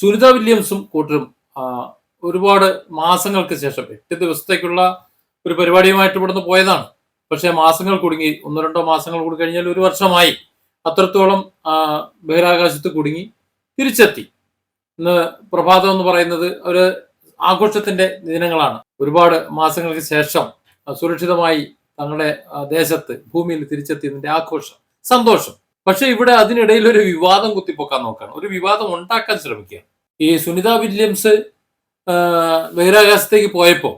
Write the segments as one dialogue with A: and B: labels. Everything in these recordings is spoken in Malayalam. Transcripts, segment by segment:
A: സുനിത വില്യംസും കൂട്ടരും ഒരുപാട് മാസങ്ങൾക്ക് ശേഷം എട്ട് ദിവസത്തേക്കുള്ള ഒരു പരിപാടിയുമായിട്ട് ഇവിടുന്ന് പോയതാണ്. പക്ഷേ മാസങ്ങൾ കുടുങ്ങി ഒന്നോ രണ്ടോ മാസങ്ങൾ കൂടി കഴിഞ്ഞാൽ ഒരു വർഷമായി അത്രത്തോളം ബഹിരാകാശത്ത് കുടുങ്ങി തിരിച്ചെത്തി. ഇന്ന് പ്രഭാതം എന്ന് പറയുന്നത് ഒരു ആഘോഷത്തിന്റെ ദിനങ്ങളാണ്. ഒരുപാട് മാസങ്ങൾക്ക് ശേഷം സുരക്ഷിതമായി തങ്ങളുടെ ദേശത്ത് ഭൂമിയിൽ തിരിച്ചെത്തിയതിന്റെ ആഘോഷം സന്തോഷം. പക്ഷെ ഇവിടെ അതിനിടയിൽ ഒരു വിവാദം കുത്തിപ്പൊക്കാൻ നോക്കുകയാണ് ഒരു വിവാദം ഉണ്ടാക്കാൻ ശ്രമിക്കുക ഈ സുനിത വില്യംസ് ബഹിരാകാശത്തേക്ക് പോയപ്പോൾ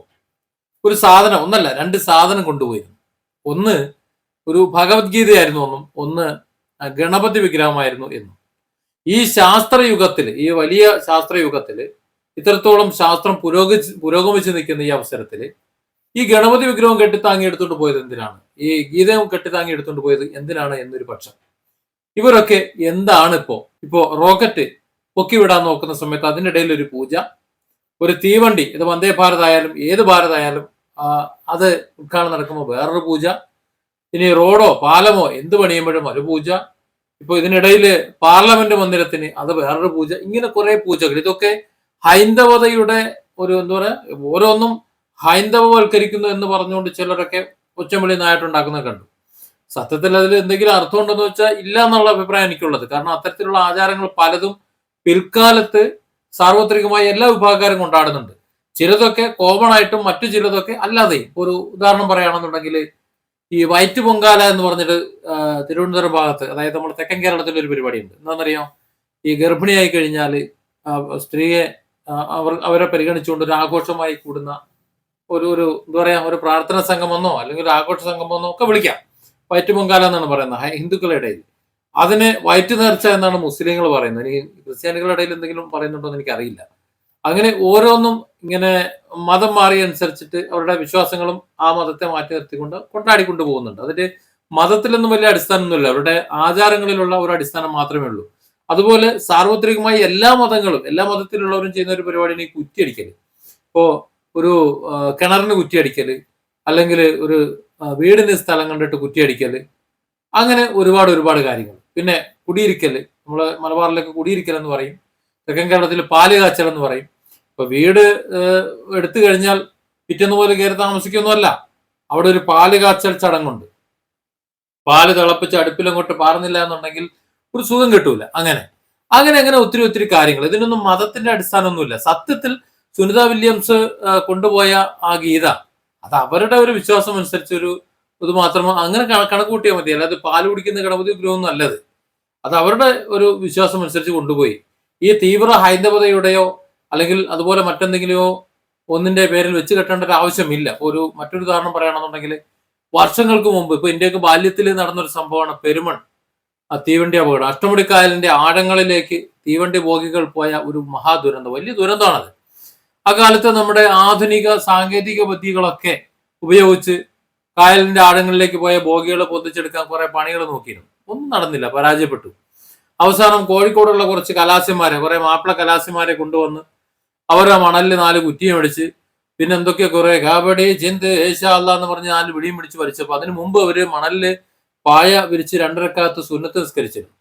A: ഒരു സാധനം ഒന്നല്ല രണ്ട് സാധനം കൊണ്ടുപോയിരുന്നു. ഒന്ന് ഒരു ഭഗവത്ഗീതയായിരുന്നു ഒന്നും ഒന്ന് ഗണപതി വിഗ്രഹമായിരുന്നു എന്നും. ഈ ശാസ്ത്രയുഗത്തിൽ ഈ വലിയ ശാസ്ത്രയുഗത്തിൽ ഇത്രത്തോളം ശാസ്ത്രം പുരോഗമിച്ച് പുരോഗമിച്ച് നിൽക്കുന്ന ഈ അവസരത്തിൽ ഈ ഗണപതി വിഗ്രഹം കെട്ടിത്താങ്ങി എടുത്തുകൊണ്ട് പോയത് എന്തിനാണ്? ഈ ഗീതയും കെട്ടിത്താങ്ങി എടുത്തുകൊണ്ട് പോയത് എന്തിനാണ് എന്നൊരു പക്ഷം. ഇവരൊക്കെ എന്താണ് ഇപ്പോ ഇപ്പോ റോക്കറ്റ് പൊക്കിവിടാൻ നോക്കുന്ന സമയത്ത് അതിനിടയിൽ ഒരു പൂജ ഒരു തീവണ്ടി ഇത് വന്ദേ ഭാരത് ആയാലും ഏത് ഭാരത് ആയാലും അത് ഉദ്ഘാടനം നടക്കുമ്പോൾ വേറൊരു പൂജ ഇനി റോഡോ പാലമോ എന്ത് പണിയുമ്പോഴും ഒരു പൂജ ഇപ്പൊ ഇതിനിടയിൽ പാർലമെന്റ് മന്ദിരത്തിന് അത് വേറൊരു പൂജ ഇങ്ങനെ കുറെ പൂജകൾ. ഇതൊക്കെ ഹൈന്ദവതയുടെ ഒരു എന്താ പറയുക ഓരോന്നും ഹൈന്ദവവൽക്കരിക്കുന്നു എന്ന് പറഞ്ഞുകൊണ്ട് ചിലരൊക്കെ ഒച്ചമൊളി നായിട്ടുണ്ടാക്കുന്നത് കണ്ടു. സത്യത്തിൽ അതിൽ എന്തെങ്കിലും അർത്ഥമുണ്ടെന്ന് വെച്ചാൽ ഇല്ല എന്നുള്ള അഭിപ്രായം എനിക്കുള്ളത്. കാരണം അത്തരത്തിലുള്ള ആചാരങ്ങൾ പലതും പിൽക്കാലത്ത് സാർവത്രികമായി എല്ലാ വിഭാഗക്കാരും കൊണ്ടാടുന്നുണ്ട്. ചിലതൊക്കെ കോമൺ ആയിട്ടും മറ്റു ചിലതൊക്കെ അല്ലാതെ ഒരു ഉദാഹരണം പറയുകയാണെന്നുണ്ടെങ്കിൽ ഈ വയറ്റ് പൊങ്കാല എന്ന് പറഞ്ഞിട്ട് തിരുവനന്തപുരം ഭാഗത്ത് അതായത് നമ്മൾ തെക്കൻ കേരളത്തിൽ ഒരു പരിപാടിയുണ്ട്. എന്താണെന്നറിയോ? ഈ ഗർഭിണിയായി കഴിഞ്ഞാൽ സ്ത്രീയെ അവർ അവരെ പരിഗണിച്ചുകൊണ്ട് ഒരു ആഘോഷമായി കൂടുന്ന ഒരു ഒരു എന്താ പറയാ ഒരു പ്രാർത്ഥന സംഗമെന്നോ അല്ലെങ്കിൽ ഒരു ആഘോഷ സംഗമെന്നോ ഒക്കെ വിളിക്കാം. വയറ്റ് പൊങ്കാല എന്നാണ് പറയുന്നത്. ഹിന്ദുക്കളുടെ ഇടയിൽ. അതിന് വയറ്റ് നേർച്ച എന്നാണ് മുസ്ലിങ്ങൾ പറയുന്നത്. എനിക്ക് ക്രിസ്ത്യാനികളുടെ ഇടയിൽ എന്തെങ്കിലും പറയുന്നുണ്ടോ എന്ന് എനിക്കറിയില്ല. അങ്ങനെ ഓരോന്നും ഇങ്ങനെ മതം മാറിയനുസരിച്ചിട്ട് അവരുടെ വിശ്വാസങ്ങളും ആ മതത്തെ മാറ്റി നിർത്തിക്കൊണ്ട് കൊണ്ടാടിക്കൊണ്ട് പോകുന്നുണ്ട്. അതിന്റെ മതത്തിലൊന്നും വലിയ അടിസ്ഥാനമൊന്നുമില്ല. അവരുടെ ആചാരങ്ങളിലുള്ള ഒരു അടിസ്ഥാനം മാത്രമേ ഉള്ളൂ. അതുപോലെ സാർവത്രികമായി എല്ലാ മതങ്ങളും എല്ലാ മതത്തിലുള്ളവരും ചെയ്യുന്ന ഒരു പരിപാടിയാണ് ഈ കുറ്റിയടിക്കൽ. ഇപ്പോ ഒരു കിണറിന് കുറ്റിയടിക്കൽ അല്ലെങ്കിൽ ഒരു വീടിന് സ്ഥലം കണ്ടിട്ട് കുറ്റിയടിക്കൽ അങ്ങനെ ഒരുപാട് ഒരുപാട് കാര്യങ്ങൾ. പിന്നെ കുടിയിരിക്കൽ നമ്മൾ മലബാറിലൊക്കെ കുടിയിരിക്കൽ എന്ന് പറയും. തെക്കൻ കേരളത്തിൽ പാൽ കാച്ചൽ എന്ന് പറയും. ഇപ്പൊ വീട് എടുത്തു കഴിഞ്ഞാൽ പിറ്റേന്ന് പോലെ കയറി താമസിക്കൊന്നുമല്ല. അവിടെ ഒരു പാൽ കാച്ചൽ ചടങ്ങുണ്ട്. പാൽ തിളപ്പിച്ച് അടുപ്പിലങ്ങോട്ട് പാറുന്നില്ല എന്നുണ്ടെങ്കിൽ ഒരു സുഖം കിട്ടൂല. അങ്ങനെ. അങ്ങനെ അങ്ങനെ ഒത്തിരി ഒത്തിരി കാര്യങ്ങൾ. ഇതിനൊന്നും മതത്തിന്റെ അടിസ്ഥാനമൊന്നുമില്ല. സത്യത്തിൽ സുനിത വില്യംസ് കൊണ്ടുപോയ ആ ഗീത അത് അവരുടെ ഒരു വിശ്വാസം അനുസരിച്ച് ഒരു ഇത് മാത്രം അങ്ങനെ കണ- കണക്ക് കൂട്ടിയാൽ മതി. അല്ലാതെ പാൽ കുടിക്കുന്ന ഗണപതി വിഗ്രഹമൊന്നും അല്ലത്. അത് അവരുടെ ഒരു വിശ്വാസം അനുസരിച്ച് കൊണ്ടുപോയി. ഈ തീവ്ര ഹൈന്ദവതയുടെയോ അല്ലെങ്കിൽ അതുപോലെ മറ്റെന്തെങ്കിലുമോ ഒന്നിന്റെ പേരിൽ വെച്ച് കെട്ടേണ്ട ഒരു ആവശ്യമില്ല. ഒരു മറ്റൊരു ഉദാഹരണം പറയുകയാണെന്നുണ്ടെങ്കിൽ വർഷങ്ങൾക്ക് മുമ്പ് ഇപ്പൊ ഇന്ത്യയ്ക്ക് ബാല്യത്തിൽ നടന്നൊരു സംഭവമാണ് പെരുമൺ. ആ തീവണ്ടി അപകടം. അഷ്ടമുടിക്കായലിന്റെ ആഴങ്ങളിലേക്ക് തീവണ്ടി ബോഗികൾ പോയ ഒരു മഹാ മഹാദുരന്തം. വലിയ ദുരന്തമാണത്. ആ കാലത്ത് നമ്മുടെ ആധുനിക സാങ്കേതിക വിദ്യകളൊക്കെ ഉപയോഗിച്ച് കായലിന്റെ ആഴങ്ങളിലേക്ക് പോയ ബോഗികളെ പൊന്തിച്ചെടുക്കാൻ കുറെ പണികൾ നോക്കിയിരുന്നു. ഒന്നും നടന്നില്ല പരാജയപ്പെട്ടു. അവസാനം കോഴിക്കോടുള്ള കുറച്ച് കലാസിമാരെ കുറെ മാപ്പിള കലാസിമാരെ കൊണ്ടുവന്ന് അവരുടെ മണലിൽ നാല് കുറ്റിയും അടിച്ച് പിന്നെ എന്തൊക്കെ കുറെ കാബഡി ജിന്ത് ഏശാല്ല എന്ന് പറഞ്ഞ് നാല് വിടിയും പിടിച്ച് വരച്ചപ്പോൾ അതിനു മുമ്പ് അവർ മണലിൽ പായ വിരിച്ച് രണ്ടരക്കാലത്ത് സുന്നത്ത് നിസ്കരിച്ചിരുന്നു.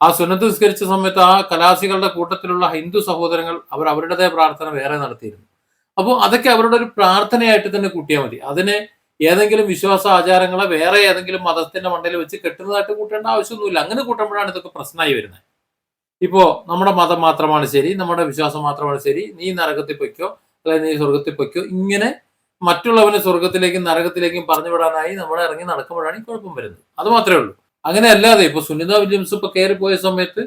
A: ആ സുന്നത്ത് നിസ്കരിച്ച സമയത്ത് ആ കലാസികളുടെ കൂട്ടത്തിലുള്ള ഹിന്ദു സഹോദരങ്ങൾ അവർ അവരുടേതായ പ്രാർത്ഥന വേറെ നടത്തിയിരുന്നു. അപ്പോൾ അതൊക്കെ അവരുടെ ഒരു പ്രാർത്ഥനയായിട്ട് തന്നെ കൂട്ടിയാൽ മതി. അതിനെ ഏതെങ്കിലും വിശ്വാസ ആചാരങ്ങളെ വേറെ ഏതെങ്കിലും മതത്തിന്റെ മണ്ടയിൽ വെച്ച് കെട്ടുന്നതായിട്ട് കൂട്ടേണ്ട ആവശ്യമൊന്നുമില്ല. അങ്ങനെ കൂട്ടുമ്പോഴാണ് ഇതൊക്കെ പ്രശ്നമായി വരുന്നത്. ഇപ്പോ നമ്മുടെ മതം മാത്രമാണ് ശരി നമ്മുടെ വിശ്വാസം മാത്രമാണ് ശരി. നീ നരകത്തിൽ പൊയ്ക്കോ അല്ലെങ്കിൽ നീ സ്വർഗത്തിൽ പൊയ്ക്കോ. ഇങ്ങനെ മറ്റുള്ളവനെ സ്വർഗത്തിലേക്കും നരകത്തിലേക്കും പറഞ്ഞു വിടാനായി നമ്മൾ ഇറങ്ങി നടക്കുമ്പോഴാണ് ഈ കുഴപ്പം വരുന്നത്. അത് മാത്രമേ ഉള്ളൂ. അങ്ങനെ അല്ലാതെ ഇപ്പൊ സുനിത വില്യംസ് ഇപ്പൊ കയറി പോയ സമയത്ത്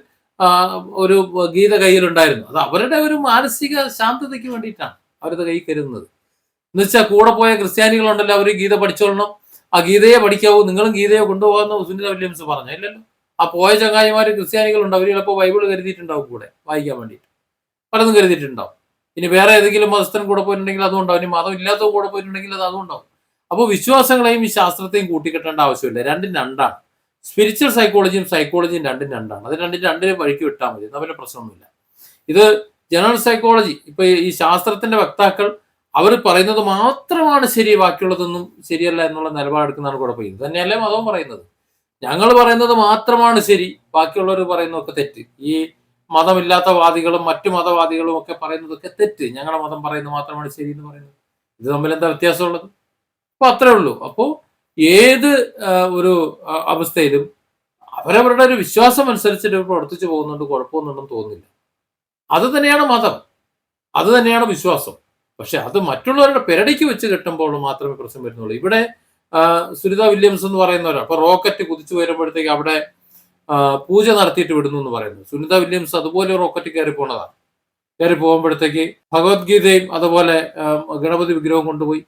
A: ഒരു ഗീത കയ്യിലുണ്ടായിരുന്നു. അത് അവരുടെ ഒരു മാനസിക ശാന്തതയ്ക്ക് വേണ്ടിയിട്ടാണ് അവരത് കൈ കരുതുന്നത്. എന്ന് വെച്ചാൽ കൂടെ പോയ ക്രിസ്ത്യാനികളുണ്ടല്ലോ അവർ ഗീത പഠിച്ചോളണം. ആ ഗീതയെ പഠിക്കാവൂ നിങ്ങളും ഗീതയെ കൊണ്ടുപോകാമെന്ന് സുനിത വില്യംസ് പറഞ്ഞു ഇല്ലല്ലോ ആ പോയ ചങ്ങായിമാര് ക്രിസ്ത്യാനികളുണ്ട് അവർ ചിലപ്പോൾ ബൈബിൾ കരുതിയിട്ടുണ്ടാവും കൂടെ വായിക്കാൻ വേണ്ടിയിട്ട്. പലതും കരുതിയിട്ടുണ്ടാവും. ഇനി വേറെ ഏതെങ്കിലും മതസ്ഥൻ കൂടെ പോയിട്ടുണ്ടെങ്കിൽ അതും ഉണ്ടാവും ഇനി മതം ഇല്ലാത്ത കൂടെ പോയിട്ടുണ്ടെങ്കിൽ അത് അതും ഉണ്ടാവും അപ്പോൾ വിശ്വാസങ്ങളെയും ഈ ശാസ്ത്രത്തെയും കൂട്ടിക്കെട്ടേണ്ട ആവശ്യമില്ല. രണ്ടും രണ്ടാണ്. സ്പിരിച്വൽ സൈക്കോളജിയും സൈക്കോളജിയും രണ്ടും രണ്ടാണ്. അത് രണ്ടും രണ്ടിനും വഴിക്ക് വിട്ടാൽ മതി. എന്നാൽ പിന്നെ പ്രശ്നമൊന്നുമില്ല. ഇത് ജനറൽ സൈക്കോളജി ഇപ്പൊ ഈ ശാസ്ത്രത്തിന്റെ വക്താക്കൾ അവർ പറയുന്നത് മാത്രമാണ് ശരി ബാക്കിയുള്ളതൊന്നും ശരിയല്ല എന്നുള്ള നിലപാടെടുക്കുന്നതാണ് കുഴപ്പം. ഇത് തന്നെയല്ലേ മതവും പറയുന്നത്. ഞങ്ങൾ പറയുന്നത് മാത്രമാണ് ശരി ബാക്കിയുള്ളവർ പറയുന്നതൊക്കെ തെറ്റ്. ഈ മതമില്ലാത്ത വാദികളും മറ്റു മതവാദികളും ഒക്കെ പറയുന്നതൊക്കെ തെറ്റ്. ഞങ്ങളുടെ മതം പറയുന്നത് മാത്രമാണ് ശരി എന്ന് പറയുന്നത്. ഇത് തമ്മിൽ എന്താ വ്യത്യാസമുള്ളത്? അപ്പൊ അത്രേ ഉള്ളൂ. അപ്പോ ഏത് ഒരു അവസ്ഥയിലും അവരവരുടെ ഒരു വിശ്വാസം അനുസരിച്ചിട്ട് പ്രവർത്തിച്ചു പോകുന്നുണ്ട് കുഴപ്പമൊന്നുണ്ടെന്ന് തോന്നുന്നില്ല. അത് തന്നെയാണ് മതം. അത് തന്നെയാണ് വിശ്വാസം. പക്ഷെ അത് മറ്റുള്ളവരുടെ പെരടിക്ക് വെച്ച് കെട്ടുമ്പോൾ മാത്രമേ പ്രശ്നം വരുന്നുള്ളൂ. ഇവിടെ സുനിത വില്യംസ് എന്ന് പറയുന്നവരാണ് അപ്പൊ റോക്കറ്റ് കുതിച്ചു വരുമ്പോഴത്തേക്ക് അവിടെ പൂജ നടത്തിയിട്ട് വിടുന്നു എന്ന് പറയുന്നു സുനിത വില്യംസ് അതുപോലെ റോക്കറ്റ് കയറി പോണതാണ് കയറി പോകുമ്പോഴത്തേക്ക് ഭഗവത്ഗീതയും അതുപോലെ ഗണപതി വിഗ്രഹവും കൊണ്ടുപോയി.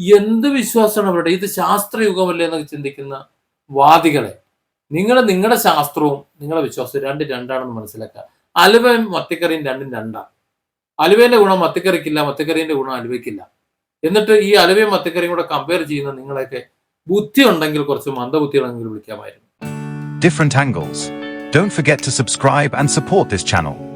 A: എന്ത് വിശ്വാസമാണ് അവരുടെ? ഇത് ശാസ്ത്രയുഗമല്ലേ എന്നൊക്കെ ചിന്തിക്കുന്ന വാദികളെ. നിങ്ങൾ നിങ്ങളുടെ ശാസ്ത്രവും നിങ്ങളുടെ വിശ്വാസവും രണ്ട് രണ്ടാണെന്ന് മനസ്സിലാക്കുക. അലുവയും മത്തിക്കറിയും രണ്ടും രണ്ടാണ് അലുവേന്റെ ഗുണം മത്തിക്കറിക്കില്ല മത്തിക്കറിന്റെ ഗുണം അലുവയ്ക്കില്ല. എന്നിട്ട് ഈ അലുവയും മത്തിക്കറിയും കൂടെ കമ്പയർ ചെയ്യുന്ന നിങ്ങളെയൊക്കെ ബുദ്ധി ഉണ്ടെങ്കിൽ കുറച്ച് മന്ദബുദ്ധികളെങ്കിലും വിളിക്കാമായിരുന്നു.
B: Don't forget to subscribe and support this channel.